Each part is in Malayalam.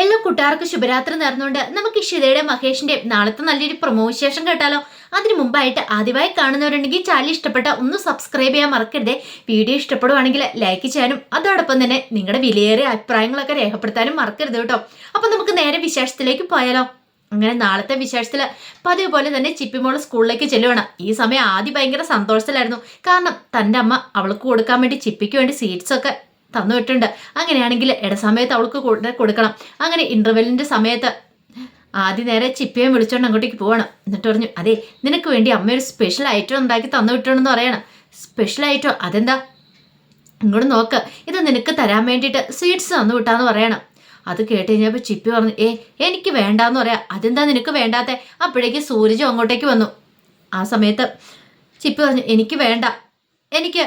എല്ലാ കൂട്ടുകാർക്കും ശുഭരാത്രി നേർന്നുകൊണ്ട് നമുക്ക് ഇഷിതയുടെ മഹേഷിന്റെ നാളത്തെ നല്ലൊരു പ്രൊമോ കേട്ടാലോ. അതിനു മുമ്പായിട്ട് ആദ്യമായി കാണുന്നവരുണ്ടെങ്കിൽ ചാനൽ ഇഷ്ടപ്പെട്ട ഒന്ന് സബ്സ്ക്രൈബ് ചെയ്യാൻ മറക്കരുത്. വീഡിയോ ഇഷ്ടപ്പെടുവാണെങ്കിൽ ലൈക്ക് ചെയ്യാനും അതോടൊപ്പം തന്നെ നിങ്ങളുടെ വിലയേറിയ അഭിപ്രായങ്ങളൊക്കെ രേഖപ്പെടുത്താനും മറക്കരുത് കേട്ടോ. അപ്പൊ നമുക്ക് നേരെ വിശേഷത്തിലേക്ക് പോയാലോ. അങ്ങനെ നാളത്തെ വിശേഷത്തിൽ പതിവ് പോലെ തന്നെ ചിപ്പിമോൾ സ്കൂളിലേക്ക് ചെല്ലുവാണ്. ഈ സമയം ആദ്യം ഭയങ്കര സന്തോഷത്തിലായിരുന്നു. കാരണം തന്റെ അമ്മ അവൾക്ക് കൊടുക്കാൻ വേണ്ടി ചിപ്പിക്ക് വേണ്ടി സീറ്റ്സ് ഒക്കെ തന്നു വിട്ടുണ്ട് അങ്ങനെയാണെങ്കിൽ ഇടസമയത്ത് അവൾക്ക് കൊടുക്കണം. അങ്ങനെ ഇന്റർവെല്ലിന്റെ സമയത്ത് ആദ്യം നേരെ ചിപ്പയും വിളിച്ചോണ്ട് അങ്ങോട്ടേക്ക് പോവാണ്. എന്നിട്ട് പറഞ്ഞു അതെ നിനക്ക് വേണ്ടി അമ്മ ഒരു സ്പെഷ്യൽ ഐറ്റം ഉണ്ടാക്കി തന്നു വിട്ടണമെന്ന് പറയണം. സ്പെഷ്യൽ ഐറ്റം അതെന്താ? ഇങ്ങോട്ട് നോക്ക് ഇത് നിനക്ക് തരാൻ വേണ്ടിയിട്ട് സ്വീറ്റ്സ് തന്നു വിട്ടാന്ന് പറയണം. അത് കേട്ട് കഴിഞ്ഞപ്പോൾ ചിപ്പി പറഞ്ഞു ഏ എനിക്ക് വേണ്ടാന്ന് പറയാം. അതെന്താ നിനക്ക് വേണ്ടാത്ത? അപ്പോഴേക്ക് സൂരജും അങ്ങോട്ടേക്ക് വന്നു. ആ സമയത്ത് ചിപ്പി പറഞ്ഞു എനിക്ക് വേണ്ട. എനിക്ക്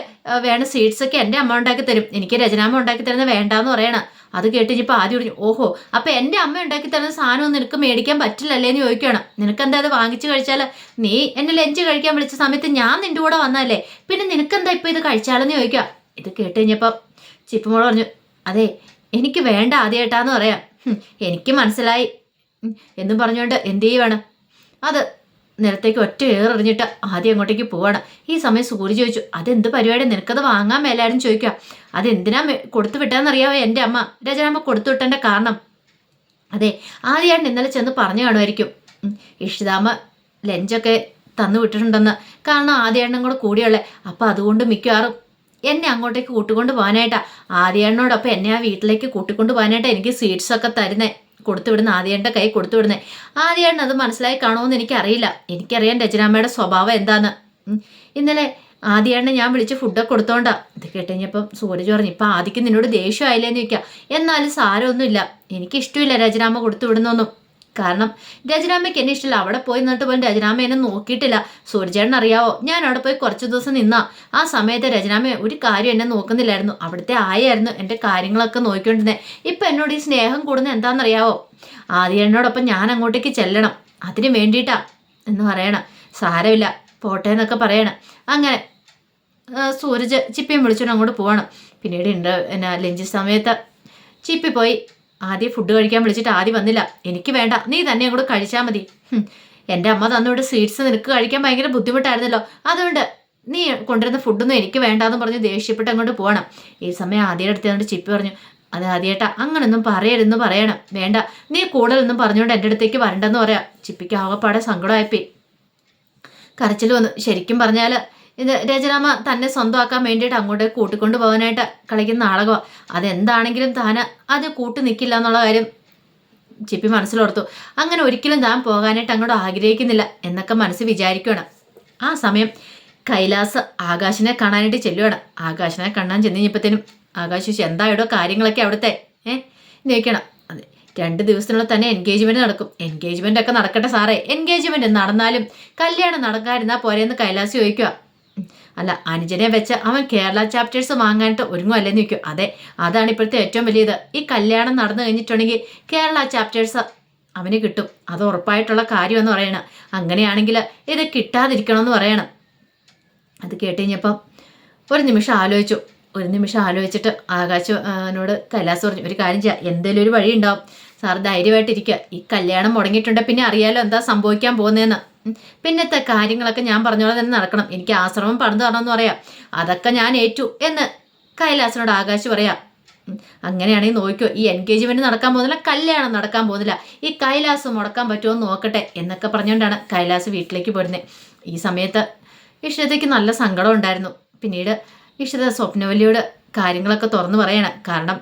വേണ വേണ്ട സ്വീറ്റ്സ് ഒക്കെ എന്റെ അമ്മ ഉണ്ടാക്കി തരും. എനിക്ക് രചനാമ്മ ഉണ്ടാക്കി തരുന്നത് വേണ്ടാന്ന് പറയണം. അത് കേട്ട് ഇനിയിപ്പോൾ ആദ്യം പറഞ്ഞു ഓഹോ അപ്പം എന്റെ അമ്മ ഉണ്ടാക്കി തരുന്ന സാധനം നിനക്ക് മേടിക്കാൻ പറ്റില്ലല്ലേ എന്ന് ചോദിക്കുകയാണ്. നിനക്കെന്താ അത് വാങ്ങിച്ചു കഴിച്ചാൽ? നീ എന്നെ ലഞ്ച് കഴിക്കാൻ വിളിച്ച സമയത്ത് ഞാൻ നിന്റെ കൂടെ വന്നതല്ലേ? പിന്നെ നിനക്കെന്താ ഇപ്പം ഇത് കഴിച്ചാലെന്ന് ചോദിക്കുക. ഇത് കേട്ട് കഴിഞ്ഞപ്പോൾ ചിപ്പുമോൾ പറഞ്ഞു അതെ എനിക്ക് വേണ്ട ആദ്യമായിട്ടാന്ന് പറയാം. എനിക്ക് മനസ്സിലായി. എന്നും പറഞ്ഞുകൊണ്ട് എന്ത് ചെയ്യുവാണ്? അത് നിലത്തേക്ക് ഒറ്റ ഏറെറിഞ്ഞിട്ട് ആദ്യം അങ്ങോട്ടേക്ക് പോവാണ്. ഈ സമയം സൂര്യ ചോദിച്ചു അതെന്ത് പരിപാടി? നിനക്കത് വാങ്ങാൻ മേലാരും ചോദിക്കുക. അതെന്തിനാ കൊടുത്തു വിട്ടതെന്നറിയാവോ എന്റെ അമ്മ? രചനാമ്മ കൊടുത്തു വിട്ടതിന്റെ കാരണം. അതെ ആദ്യമായിട്ട് ഇന്നലെ ചെന്ന് പറഞ്ഞു കാണുമായിരിക്കും. ഇഷിതാമ്മ ലഞ്ചൊക്കെ തന്നു വിട്ടിട്ടുണ്ടെന്ന്. കാരണം ആദ്യമായിട്ടും കൂടെ കൂടിയുള്ളേ അപ്പം അതുകൊണ്ട് മിക്കവാറും എന്നെ അങ്ങോട്ടേക്ക് കൂട്ടിക്കൊണ്ട് പോകാനായിട്ടാണ് ആദ്യണ്ണോടൊപ്പം എന്നെ ആ വീട്ടിലേക്ക് കൂട്ടിക്കൊണ്ട് പോകാനായിട്ടാണ് എനിക്ക് സ്വീറ്റ്സ് ഒക്കെ തരുന്നേ കൊടുത്തു വിടുന്ന ആദ്യണ്ണന്റെ കൈ കൊടുത്തു വിടുന്നേ ആദ്യണ്ണ അത് മനസ്സിലായി കാണുമെന്ന് എനിക്കറിയില്ല. എനിക്കറിയാം രചനാമ്മയുടെ സ്വഭാവം എന്താന്ന്. ഇന്നലെ ആദ്യേണ്ണ ഞാൻ വിളിച്ച് ഫുഡൊക്കെ കൊടുത്തോണ്ടാ. ഇത് കേട്ടുകഴിഞ്ഞപ്പം സൂരജ് പറഞ്ഞു ഇപ്പം ആദ്യക്ക് നിന്നോട് ദേഷ്യമായില്ലേന്ന് ചോദിക്കാം. എന്നാലും സാരമൊന്നുമില്ല. എനിക്കിഷ്ടമില്ല രചനാമ്മ കൊടുത്തു വിടുന്നൊന്നും കാരണം രചനാമ്മയ്ക്ക് എന്നെ ഇഷ്ടമില്ല അവിടെ പോയി നിന്നിട്ട് പോലും രചനാമ്മ എന്നെ നോക്കിയിട്ടില്ല. സൂര്യചേട്ടൻ അറിയാവോ? ഞാൻ അവിടെ പോയി കുറച്ച് ദിവസം നിന്നാ. ആ സമയത്ത് രചനാമ്മ ഒരു കാര്യം എന്നെ നോക്കുന്നില്ലായിരുന്നു. അവിടുത്തെ ആയായിരുന്നു എന്റെ കാര്യങ്ങളൊക്കെ നോക്കിക്കൊണ്ടിരുന്നത് ഇപ്പം എന്നോട് ഈ സ്നേഹം കൂടുന്നത് എന്താണെന്നറിയാവോ? ആദ്യം എന്നോടൊപ്പം ഞാൻ അങ്ങോട്ടേക്ക് ചെല്ലണം. അതിന് വേണ്ടിയിട്ടാ എന്ന് പറയണം. സാരമില്ല. പോട്ടെ എന്നൊക്കെ പറയണം. അങ്ങനെ സൂരജ് ചിപ്പിയും വിളിച്ചോണ്ട് അങ്ങോട്ട് പോവാണ്. പിന്നീട് ഉണ്ട് എന്നാ ലഞ്ച് സമയത്ത് ചിപ്പി പോയി. ആദ്യം ഫുഡ് കഴിക്കാൻ വിളിച്ചിട്ട് ആദ്യം വന്നില്ല. എനിക്ക് വേണ്ട. നീ തന്നെ അങ്ങോട്ട് കഴിച്ചാൽ മതി. എന്റെ അമ്മ തന്നോട് സ്വീറ്റ്സ് നിനക്ക് കഴിക്കാൻ ഭയങ്കര ബുദ്ധിമുട്ടായിരുന്നല്ലോ. അതുകൊണ്ട് നീ കൊണ്ടുവരുന്ന ഫുഡൊന്നും എനിക്ക് വേണ്ടാന്ന് പറഞ്ഞ് ദേഷ്യപ്പെട്ട് അങ്ങോട്ട് പോകണം. ഈ സമയം ആദ്യം അടുത്തുകൊണ്ട് ചിപ്പി പറഞ്ഞു അത് ആദ്യേട്ടാ അങ്ങനൊന്നും പറയരുതെന്ന് പറയണം. വേണ്ട. നീ കൂടുതലൊന്നും പറഞ്ഞുകൊണ്ട് എന്റെ അടുത്തേക്ക് വരണ്ടെന്ന് പറയാം. ചിപ്പിക്ക് ആകെപ്പാടെ സങ്കടമായിപ്പോയി. കരച്ചിൽ വന്നു. ശരിക്കും പറഞ്ഞാൽ ഇത് രചനാമ്മ തന്നെ സ്വന്തമാക്കാൻ വേണ്ടിയിട്ട് അങ്ങോട്ട് കൂട്ടിക്കൊണ്ടു പോകാനായിട്ട് കളിക്കുന്ന നാടകമാണ് അതെന്താണെങ്കിലും താൻ അത് കൂട്ടി നിൽക്കില്ല എന്നുള്ള കാര്യം ചിപ്പി മനസ്സിലോർത്തു. അങ്ങനെ ഒരിക്കലും താൻ പോകാനായിട്ട് അങ്ങോട്ട് ആഗ്രഹിക്കുന്നില്ല എന്നൊക്കെ മനസ്സ് വിചാരിക്കുകയാണ് ആ സമയം കൈലാസ് ആകാശിനെ കാണാനായിട്ട് ചെല്ലുകയാണ് ആകാശിനെ കാണാൻ ചെന്ന് കഴിഞ്ഞപ്പോഴത്തേനും ആകാശ് എന്താ എന്തായിടോ കാര്യങ്ങളൊക്കെ അവിടുത്തെ? ഏഹ് നോക്കണം അതെ രണ്ട് ദിവസത്തിനുള്ളിൽ തന്നെ എൻഗേജ്മെന്റ് നടക്കും. എൻഗേജ്മെന്റ് ഒക്കെ നടക്കട്ടെ സാറേ. എൻഗേജ്മെന്റ് നടന്നാലും കല്യാണം നടക്കാതിരുന്നാ പോരെന്ന് കൈലാസ് ചോദിക്കുക. അല്ല അനുജനെ വെച്ച് അവൻ കേരള ചാപ്റ്റേഴ്സ് വാങ്ങാനിട്ട് ഒരുങ്ങുമല്ലേന്ന് നിൽക്കും അതെ അതാണ് ഇപ്പോഴത്തെ ഏറ്റവും വലിയത്. ഈ കല്യാണം നടന്നു കഴിഞ്ഞിട്ടുണ്ടെങ്കിൽ കേരള ചാപ്റ്റേഴ്സ് അവന് കിട്ടും. അത് ഉറപ്പായിട്ടുള്ള കാര്യമെന്ന് പറയണം. അങ്ങനെയാണെങ്കിൽ ഇത് കിട്ടാതിരിക്കണമെന്ന് പറയണം. അത് കേട്ട് കഴിഞ്ഞപ്പം ഒരു നിമിഷം ആലോചിച്ചു. ഒരു നിമിഷം ആലോചിച്ചിട്ട് ആകാശനോട് കൈലാസ് പറഞ്ഞു ഒരു കാര്യം ചെയ്യാം. എന്തെങ്കിലും ഒരു വഴി ഉണ്ടാവും സാർ ധൈര്യമായിട്ടിരിക്കുക. ഈ കല്യാണം മുടങ്ങിയിട്ടുണ്ട്. പിന്നെ അറിയാലോ എന്താ സംഭവിക്കാൻ പോകുന്നതെന്ന്. പിന്നത്തെ കാര്യങ്ങളൊക്കെ ഞാൻ പറഞ്ഞോളെ തന്നെ നടക്കണം. എനിക്ക് ആശ്രമം പണിത് തരണമെന്ന് പറയാം. അതൊക്കെ ഞാൻ ഏറ്റു എന്ന് കൈലാസനോട് ആകാശ് പറയാം. അങ്ങനെയാണെങ്കിൽ നോക്കിയോ ഈ എൻഗേജ്മെന്റ് നടക്കാൻ പോകുന്നില്ല കല്യാണം നടക്കാൻ പോകുന്നില്ല. ഈ കൈലാസ് മുടക്കാൻ പറ്റുമോ നോക്കട്ടെ എന്നൊക്കെ പറഞ്ഞുകൊണ്ടാണ് കൈലാസ് വീട്ടിലേക്ക് പോരുന്നത് ഈ സമയത്ത് ഇഷ്ടതയ്ക്ക് നല്ല സങ്കടം ഉണ്ടായിരുന്നു. പിന്നീട് ഇഷ്ടത സ്വപ്നവല്ലിയോട് കാര്യങ്ങളൊക്കെ തുറന്നു പറയണം. കാരണം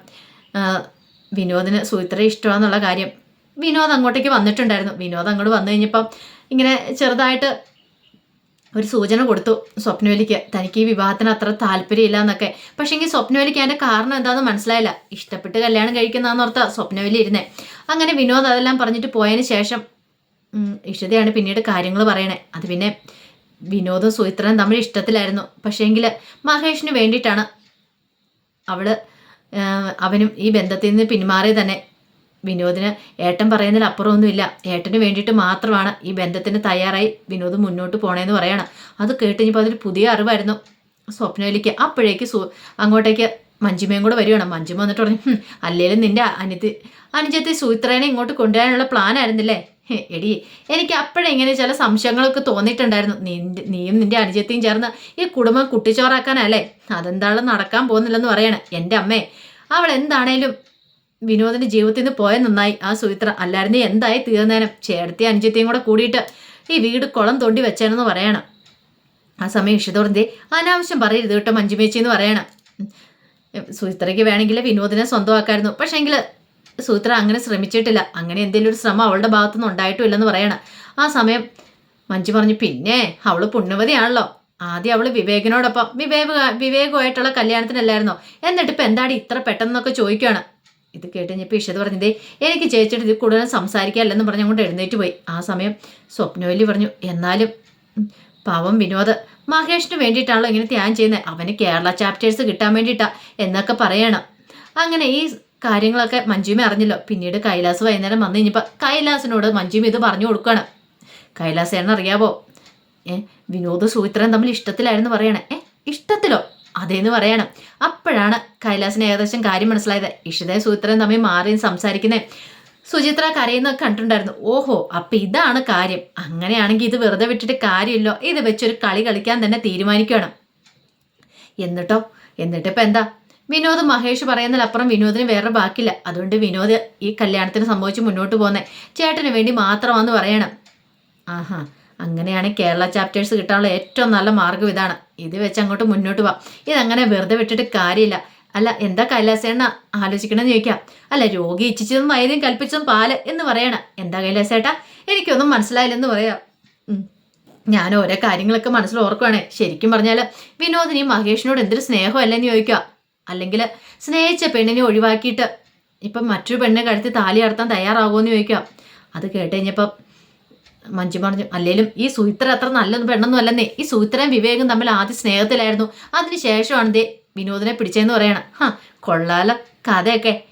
വിനോദിന് സുമിത്ര ഇഷ്ടമാണെന്നുള്ള കാര്യം വിനോദ് അങ്ങോട്ടേക്ക് വന്നിട്ടുണ്ടായിരുന്നു. വിനോദ് അങ്ങോട്ട് വന്നു കഴിഞ്ഞപ്പം ഇങ്ങനെ ചെറുതായിട്ട് ഒരു സൂചന കൊടുത്തു സ്വപ്നവലിക്ക്. തനിക്ക് ഈ വിവാഹത്തിന് അത്ര താല്പര്യമില്ല എന്നൊക്കെ പക്ഷേങ്കിൽ സ്വപ്നവലിക്ക് അതിന്റെ കാരണം എന്താണെന്ന് മനസ്സിലായില്ല. ഇഷ്ടപ്പെട്ട് കല്യാണം കഴിക്കുന്നതെന്നോർത്ത സ്വപ്നവലി ഇരുന്നേ. അങ്ങനെ വിനോദ് അതെല്ലാം പറഞ്ഞിട്ട് പോയതിന് ശേഷം ഇഷ്ടതയാണ് പിന്നീട് കാര്യങ്ങൾ പറയണേ. അത് പിന്നെ വിനോദും സുഹിത്രനും തമ്മിൽ ഇഷ്ടത്തിലായിരുന്നു. പക്ഷേങ്കിൽ മഹേഷിന് വേണ്ടിയിട്ടാണ് അവൾ അവനും ഈ ബന്ധത്തിൽ നിന്ന് പിന്മാറി തന്നെ. വിനോദിന് ഏട്ടൻ പറയുന്നതിൽ അപ്പുറമൊന്നുമില്ല. ഏട്ടന് വേണ്ടിയിട്ട് മാത്രമാണ് ഈ ബന്ധത്തിന് തയ്യാറായി വിനോദ് മുന്നോട്ട് പോണേന്ന് പറയണം. അത് കേട്ട് കഴിഞ്ഞപ്പോൾ അതൊരു പുതിയ അറിവായിരുന്നു. സ്വപ്നയിലേക്ക് അപ്പോഴേക്ക് സു അങ്ങോട്ടേക്ക് മഞ്ജുമയും കൂടെ വരികയാണ്. മഞ്ജുമ വന്നിട്ട് പറഞ്ഞു "ഹും, അല്ലേലും നിന്റെ അനിത് അനുജത്തെ സൂത്രേനെ ഇങ്ങോട്ട് കൊണ്ടുവരാനുള്ള പ്ലാൻ ആയിരുന്നില്ലേ? എടി എനിക്ക് അപ്പോഴെങ്ങനെ ചില സംശയങ്ങളൊക്കെ തോന്നിയിട്ടുണ്ടായിരുന്നു. നിന്റെ നീയും നിന്റെ അനുജത്തിയും ചേർന്ന് ഈ കുടുംബം കുട്ടിച്ചോറാക്കാനല്ലേ? അതെന്താണ് നടക്കാൻ പോകുന്നില്ലെന്ന് പറയണേ. എന്റെ അമ്മേ അവൾ എന്താണേലും വിനോദിന്റെ ജീവിതത്തിൽ നിന്ന് പോയ നന്നായി. ആ സുമിത്ര അല്ലായിരുന്നു. എന്തായി തീർന്നേനും? ചേർത്തി അനുജത്തെയും കൂടെ കൂടിയിട്ട് ഈ വീട് കുളം തോണ്ടി വെച്ചാണെന്ന് പറയണം. ആ സമയം ഇഷിതോറിന്റെ അനാവശ്യം പറയരുത് കേട്ടോ മഞ്ജുമേച്ചി എന്ന് പറയണം. സുവിത്രയ്ക്ക് വേണമെങ്കിൽ വിനോദിനെ സ്വന്തമാക്കായിരുന്നു. പക്ഷേ എങ്കിൽ സുമിത്ര അങ്ങനെ ശ്രമിച്ചിട്ടില്ല. അങ്ങനെ എന്തെങ്കിലും ഒരു ശ്രമം അവളുടെ ഭാഗത്തുനിന്ന് ഉണ്ടായിട്ടും ഇല്ലെന്ന് പറയണം. ആ സമയം മഞ്ജു പറഞ്ഞു പിന്നെ അവൾ പുണ്യവതിയാണല്ലോ. ആദ്യം അവൾ വിവേകിനോടൊപ്പം വിവേക വിവേകമായിട്ടുള്ള കല്യാണത്തിനല്ലായിരുന്നോ? എന്നിട്ട് ഇപ്പം എന്താടി ഇത്ര പെട്ടെന്നൊക്കെ ചോദിക്കുകയാണ് ഇത് കേട്ട് കഴിഞ്ഞപ്പോൾ ഇഷത് പറഞ്ഞതേ എനിക്ക് ചേച്ചിയുടെ ഇത് കൂടുതൽ സംസാരിക്കാമല്ലെന്ന് പറഞ്ഞ് അങ്ങോട്ട് എഴുന്നേറ്റ് പോയി. ആ സമയം സ്വപ്നവല്ലി പറഞ്ഞു എന്നാലും പാവം വിനോദ് മഹേഷിന് വേണ്ടിയിട്ടാണല്ലോ ഇങ്ങനെ ധ്യാനം ചെയ്യുന്നത് അവന് കേരള ചാപ്റ്റേഴ്സ് കിട്ടാൻ വേണ്ടിയിട്ടാണ് എന്നൊക്കെ പറയണം. അങ്ങനെ ഈ കാര്യങ്ങളൊക്കെ മഞ്ജുമ അറിഞ്ഞല്ലോ. പിന്നീട് കൈലാസ് വൈകുന്നേരം വന്നു കഴിഞ്ഞപ്പോൾ കൈലാസിനോട് മഞ്ജുമ ഇത് പറഞ്ഞു കൊടുക്കുകയാണ് കൈലാസ് എന്നറിയാവോ ഏ വിനോദ് സൂത്രൻ തമ്മിൽ ഇഷ്ടത്തിലായിരുന്നു പറയണേ. ഏ ഇഷ്ടത്തിലോ? അതേന്ന് പറയണം. അപ്പോഴാണ് കൈലാസിന് ഏകദേശം കാര്യം മനസ്സിലായത്. ഇഷിതയും സുമിത്രയും തമ്മിൽ മാറി സംസാരിക്കുന്നത് സുചിത്ര കരയുന്ന കണ്ടിട്ടുണ്ടായിരുന്നു. ഓഹോ അപ്പൊ ഇതാണ് കാര്യം. അങ്ങനെയാണെങ്കിൽ ഇത് വെറുതെ വിട്ടിട്ട് കാര്യമില്ലോ. ഇത് വെച്ചൊരു കളി കളിക്കാൻ തന്നെ തീരുമാനിക്കണം. എന്നിട്ടോ? എന്നിട്ടിപ്പോ എന്താ? വിനോദ് മഹേഷ് പറയുന്നതിലപ്പുറം വിനോദിന് വേറെ ബാക്കില്ല അതുകൊണ്ട് വിനോദ് ഈ കല്യാണത്തിന് സംഭവിച്ച് മുന്നോട്ട് പോകുന്നേ ചേട്ടന് വേണ്ടി മാത്രമാണെന്ന് പറയണം. ആഹാ അങ്ങനെയാണെങ്കിൽ കേരള ചാപ്റ്റേഴ്സ് കിട്ടാനുള്ള ഏറ്റവും നല്ല മാർഗം ഇതാണ്. ഇത് വെച്ച് അങ്ങോട്ട് മുന്നോട്ട് പോവാം ഇതങ്ങനെ വെറുതെ വിട്ടിട്ട് കാര്യമില്ല. അല്ല എന്താ കൈലാസേണ്ണ ആലോചിക്കണമെന്ന് ചോദിക്കാം. അല്ല രോഗി ഇച്ഛിച്ചതും വൈദ്യം കൽപ്പിച്ചതും പാൽ എന്ന് പറയണ. എന്താ കൈലാസേട്ടാ? എനിക്കൊന്നും മനസ്സിലായില്ലെന്ന് പറയാം. ഞാൻ ഓരോ കാര്യങ്ങളൊക്കെ മനസ്സിൽ ഓർക്കുവാണേ. ശരിക്കും പറഞ്ഞാൽ വിനോദിനി മഹേഷിനോട് എന്തൊരു സ്നേഹമല്ലെന്ന് ചോദിക്കുക. അല്ലെങ്കിൽ സ്നേഹിച്ച പെണ്ണിനെ ഒഴിവാക്കിയിട്ട് ഇപ്പം മറ്റൊരു പെണ്ണിനെ കഴുത്തി താലി നടത്താൻ തയ്യാറാകുമെന്ന് ചോദിക്കാം. അത് കേട്ട് കഴിഞ്ഞപ്പം മഞ്ജു അല്ലേലും ഈ സുഹിത്ര അത്ര നല്ല പെണ്ണൊന്നും അല്ലെന്നേ. ഈ സുഹിത്രയും വിവേകം തമ്മിൽ ആദ്യ സ്നേഹത്തിലായിരുന്നു. അതിന് ശേഷമാണ് ദേ വിനോദിനെ പിടിച്ചതെന്ന് പറയണം. ഹാ കൊള്ളാല കഥയൊക്കെ.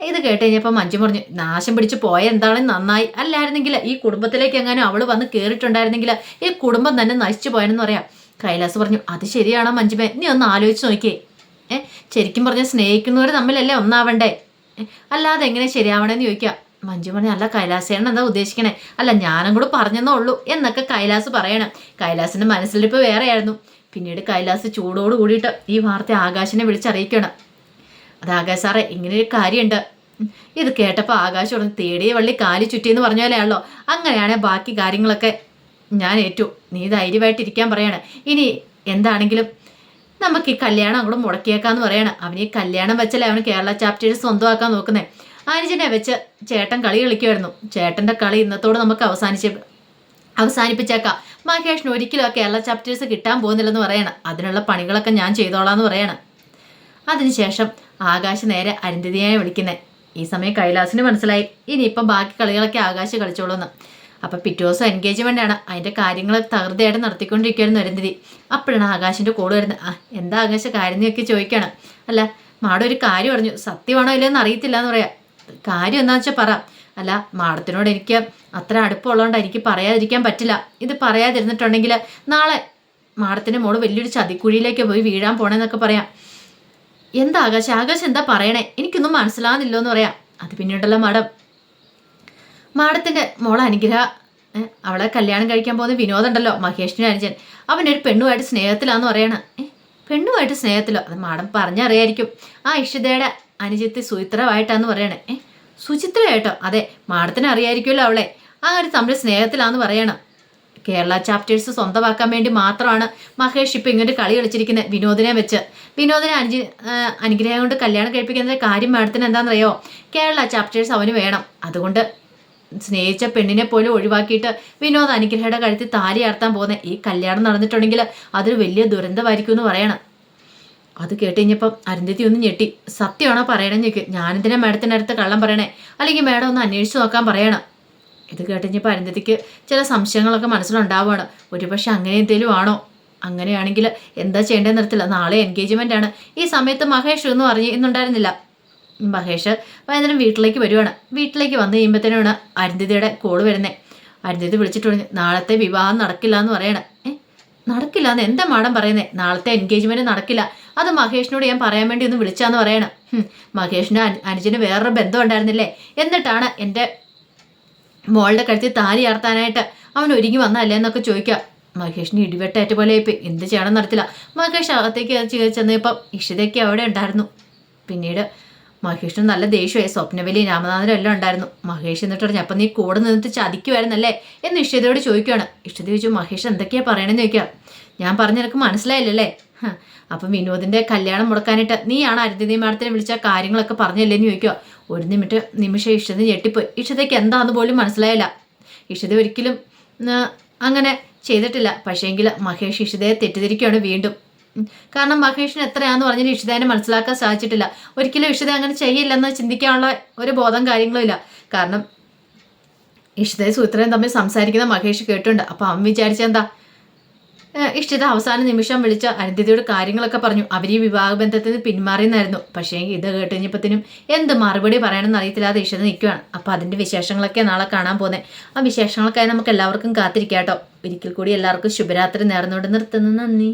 ഇത് കേട്ട് കഴിഞ്ഞപ്പോൾ മഞ്ജു പറഞ്ഞു നാശം പിടിച്ച് പോയ എന്താണ് നന്നായി. അല്ലായിരുന്നെങ്കിൽ ഈ കുടുംബത്തിലേക്ക് എങ്ങാനും അവൾ വന്ന് കയറിയിട്ടുണ്ടായിരുന്നെങ്കിൽ ഈ കുടുംബം തന്നെ നശിച്ചു പോയെന്ന് പറയാം. കൈലാസ് പറഞ്ഞു അത് ശരിയാണോ മഞ്ജുമേ? നീ ഒന്ന് ആലോചിച്ച് നോക്കിയേ. ഏ ശരിക്കും പറഞ്ഞാൽ സ്നേഹിക്കുന്നവർ തമ്മിലല്ലേ ഒന്നാവണ്ടേ? അല്ലാതെ എങ്ങനെ ശരിയാവണേന്ന് ചോദിക്കാം. മഞ്ജു പറഞ്ഞു അല്ല കൈലാസേണ എന്താ ഉദ്ദേശിക്കണേ? അല്ല ഞാനും കൂടെ പറഞ്ഞെന്നേ ഉള്ളൂ. എന്നൊക്കെ കൈലാസ് പറയണം. കൈലാസിന്റെ മനസ്സിലിപ്പോൾ വേറെയായിരുന്നു. പിന്നീട് കൈലാസ് ചൂടോട് കൂടിയിട്ട് ഈ വാർത്ത ആകാശിനെ വിളിച്ചറിയിക്കണം. അത് ആകാശ് സാറേ ഇങ്ങനെ ഒരു കാര്യമുണ്ട് ഇത് കേട്ടപ്പോൾ ആകാശ് പറഞ്ഞു തേടിയ വള്ളി കാലി ചുറ്റിയെന്ന് പറഞ്ഞ പോലെയാണല്ലോ. അങ്ങനെയാണെ ബാക്കി കാര്യങ്ങളൊക്കെ ഞാൻ ഏറ്റു. നീ ധൈര്യമായിട്ടിരിക്കാൻ പറയണം. ഇനി എന്താണെങ്കിലും നമുക്ക് ഈ കല്യാണം അങ്ങോട്ട് മുടക്കിയേക്കാന്ന് പറയണം. അവന് ഈ കല്യാണം വെച്ചല്ലേ അവന് കേരള ചാപ്റ്റേഴ്സ് സ്വന്തമാക്കാൻ നോക്കുന്നേ. അനുജനെ വെച്ച് ചേട്ടൻ കളി കളിക്കുമായിരുന്നു. ചേട്ടന്റെ കളി ഇന്നത്തോട് നമുക്ക് അവസാനിച്ച് അവസാനിപ്പിച്ചേക്കാം. മഹേഷിന് ഒരിക്കലും ആ കേരള ചാപ്റ്റേഴ്സ് കിട്ടാൻ പോകുന്നില്ലെന്ന് പറയണം. അതിനുള്ള പണികളൊക്കെ ഞാൻ ചെയ്തോളാന്ന് പറയണം. അതിനുശേഷം ആകാശ് നേരെ അരുന്ധതിയെ വിളിക്കുന്നത് ഈ സമയം കൈലാസിന് മനസ്സിലായി. ഇനിയിപ്പം ബാക്കി കളികളൊക്കെ ആകാശ് കളിച്ചോളൂന്ന്. അപ്പം പിറ്റേ ദിവസം എൻഗേജ്മെന്റ് ആണ്. അതിന്റെ കാര്യങ്ങൾ തകൃതയായിട്ട് നടത്തിക്കൊണ്ടിരിക്കുകയായിരുന്നു അരുന്ധതി. അപ്പോഴാണ് ആകാശിന്റെ കോൾ വരുന്നത്. ആ എന്താ ആകാശ കാര്യം എന്നൊക്കെ ചോദിക്കണം? അല്ല മാഡം ഒരു കാര്യം പറഞ്ഞു. സത്യമാണോ ഇല്ലയെന്ന് അറിയത്തില്ല എന്ന് പറയാം. കാര്യം എന്താ വെച്ചാൽ പറ. അല്ല മാഡത്തിനോട് എനിക്ക് അത്ര അടുപ്പമുള്ളതുകൊണ്ട് എനിക്ക് പറയാതിരിക്കാൻ പറ്റില്ല. ഇത് പറയാതിരുന്നിട്ടുണ്ടെങ്കിൽ നാളെ മാഡത്തിന്റെ മോൾ വലിയൊരു ചതിക്കുഴിയിലേക്ക് പോയി വീഴാൻ പോണേന്നൊക്കെ പറയാം. എന്താ ആകാശ്? ആകാശ് എന്താ പറയണേ? എനിക്കൊന്നും മനസ്സിലാകുന്നില്ലോ എന്ന് പറയാം. അത് പിന്നീടല്ല മാഡം. മാഡത്തിന്റെ മോളെ അനുഗ്രഹ അവളെ കല്യാണം കഴിക്കാൻ പോകുന്ന വിനോദം ഉണ്ടല്ലോ മഹേഷിന്റെ അനുജൻ. അവനൊരു പെണ്ണുമായിട്ട് സ്നേഹത്തിലാന്ന് പറയണ. പെണ്ണുമായിട്ട് സ്നേഹത്തിലോ? അത് മാഡം പറഞ്ഞറിയായിരിക്കും. ആ ഇഷിതയുടെ അനുജത്തി സുചിത്രമായിട്ടാന്ന് പറയണേ. ഏ സുചിത്രയായിട്ടോ? അതെ മാഡത്തിന് അറിയായിരിക്കുമല്ലോ അവളെ. ഒരു തമ്മിൽ സ്നേഹത്തിലാന്ന് പറയണം. കേരള ചാപ്റ്റേഴ്സ് സ്വന്തമാക്കാൻ വേണ്ടി മാത്രമാണ് മഹേഷ് ഇപ്പം ഇങ്ങനെ കളി കളിച്ചിരിക്കുന്നത് വിനോദിനെ വെച്ച്. വിനോദിനെ അനുജ അനുഗ്രഹം കൊണ്ട് കല്യാണം കഴിപ്പിക്കുന്ന കാര്യം മാഡത്തിന് എന്താണെന്നറിയോ? കേരള ചാപ്റ്റേഴ്സ് അവന് വേണം. അതുകൊണ്ട് സ്നേഹിച്ച പെണ്ണിനെ പോലും ഒഴിവാക്കിയിട്ട് വിനോദ് അനുഗ്രഹയുടെ കഴുത്തിൽ താലി അർത്താൻ പോകുന്ന. ഈ കല്യാണം നടന്നിട്ടുണ്ടെങ്കിൽ അതൊരു വലിയ ദുരന്തമായിരിക്കും എന്ന് പറയണം. അത് കേട്ട് കഴിഞ്ഞപ്പം അരുന്ധതി ഒന്ന് ഞെട്ടി. സത്യമാണോ പറയണമെന്ന് ചോദിക്കും. ഞാനെന്തിനാ മേഡത്തിനടുത്ത് കള്ളം പറയണേ? അല്ലെങ്കിൽ മാഡം ഒന്ന് അന്വേഷിച്ച് നോക്കാൻ പറയണം. ഇത് കേട്ട് കഴിഞ്ഞപ്പോൾ അരുന്ധതിക്ക് ചില സംശയങ്ങളൊക്കെ മനസ്സിലുണ്ടാവുകയാണ് ഒരുപക്ഷെ അങ്ങനെ എന്തെങ്കിലും ആണോ? അങ്ങനെയാണെങ്കിൽ എന്താ ചെയ്യേണ്ടതെന്ന് നിർത്തില്ല നാളെ എൻഗേജ്മെന്റ് ആണ്. ഈ സമയത്ത് മഹേഷ് ഒന്നും അറിയുന്നുണ്ടായിരുന്നില്ല മഹേഷ് വൈകുന്നേരം വീട്ടിലേക്ക് വരുവാണ്. വീട്ടിലേക്ക് വന്നു കഴിയുമ്പോഴത്തേനാണ് അരുന്ധതിയുടെ കോൾ വരുന്നത് അരുന്ധതി വിളിച്ചിട്ട് പറഞ്ഞു നാളത്തെ വിവാഹം നടക്കില്ല എന്ന് പറയണേ. നടക്കില്ല എന്ന് എന്താ മാഡം പറയുന്നത് നാളത്തെ എൻഗേജ്മെന്റ് നടക്കില്ല. അത് മഹേഷിനോട് ഞാൻ പറയാൻ വേണ്ടി ഒന്ന് വിളിച്ചാന്ന് പറയണം. മഹേഷിന് അനു അനുജന് വേറൊരു ബന്ധം ഉണ്ടായിരുന്നില്ലേ? എന്നിട്ടാണ് എന്റെ മോളുടെ കഴുത്തിൽ താലി ആർത്താനായിട്ട് അവൻ ഒരുങ്ങി വന്നല്ലേ എന്നൊക്കെ ചോദിക്കുക. മഹേഷിന് ഇടിവെട്ടേറ്റ പോലെ ഇപ്പം എന്ത് ചെയ്യണം നടത്തില്ല മഹേഷ് അകത്തേക്ക് ചെന്നപ്പം ഇഷിതയ്ക്ക് അവിടെ ഉണ്ടായിരുന്നു. പിന്നീട് മഹേഷിന് നല്ല ദേഷ്യമായി. സ്വപ്നവലി രാമനാഥനും എല്ലാം ഉണ്ടായിരുന്നു. മഹേഷ് എന്നിട്ട് പറഞ്ഞു അപ്പം നീ കൂടെ നിന്നിട്ട് ചതിക്കുമായിരുന്നല്ലേ എന്ന് ഇഷിതയോട് ചോദിക്കുകയാണ്. ഇഷിത ചോദിച്ചു മഹേഷ് എന്തൊക്കെയാണ് പറയണമെന്ന് ചോദിക്കുക. ഞാൻ പറഞ്ഞ നിനക്ക് മനസ്സിലായില്ലല്ലേ? അപ്പം വിനോദിന്റെ കല്യാണം മുടക്കാനായിട്ട് നീയാണ് അരുന്ധതി മാഡത്തിനെ വിളിച്ച കാര്യങ്ങളൊക്കെ പറഞ്ഞല്ലേ എന്ന് ചോദിക്കുക ഒരു നിമിഷം നിമിഷം ഇഷിത ഞെട്ടിപ്പോയി. ഇഷ്ടത്തേക്ക് എന്താന്ന് പോലും മനസ്സിലായില്ല. ഇഷ്ടത ഒരിക്കലും അങ്ങനെ ചെയ്തിട്ടില്ല. പക്ഷേങ്കിൽ മഹേഷ് ഇഷിതയെ തെറ്റിദ്ധരിക്കുകയാണ് വീണ്ടും. കാരണം മഹേഷിന് എത്രയാന്ന് പറഞ്ഞാൽ ഇഷിതേനെ മനസ്സിലാക്കാൻ സാധിച്ചിട്ടില്ല. ഒരിക്കലും ഇഷിത അങ്ങനെ ചെയ്യില്ലെന്ന് ചിന്തിക്കാനുള്ള ഒരു ബോധം കാര്യങ്ങളും ഇല്ല. കാരണം ഇഷിതയും സൂത്രയും തമ്മിൽ സംസാരിക്കുന്ന മഹേഷ് കേട്ടുണ്ട് അപ്പോൾ അവൻ വിചാരിച്ചെന്താ ഇഷ്ടിത അവസാന നിമിഷം വിളിച്ച അരുന്ധതിയോട് കാര്യങ്ങളൊക്കെ പറഞ്ഞു. അവർ ഈ വിവാഹബന്ധത്തിൽ നിന്ന് പിന്മാറിയെന്നായിരുന്നു. പക്ഷേ ഇത് കേട്ട് കഴിഞ്ഞപ്പോഴത്തേനും എന്ത് മറുപടി പറയണമെന്ന് അറിയത്തില്ലാതെ ഇഷ്ടത നിൽക്കുകയാണ് അപ്പോൾ അതിന്റെ വിശേഷങ്ങളൊക്കെ നാളെ കാണാൻ പോകുന്നത് ആ വിശേഷങ്ങൾക്കായി നമുക്ക് എല്ലാവർക്കും കാത്തിരിക്കാം കേട്ടോ ഒരിക്കൽ കൂടി എല്ലാവർക്കും ശുഭരാത്രി നേർന്നുകൊണ്ട് നിർത്തുന്നു. നന്ദി.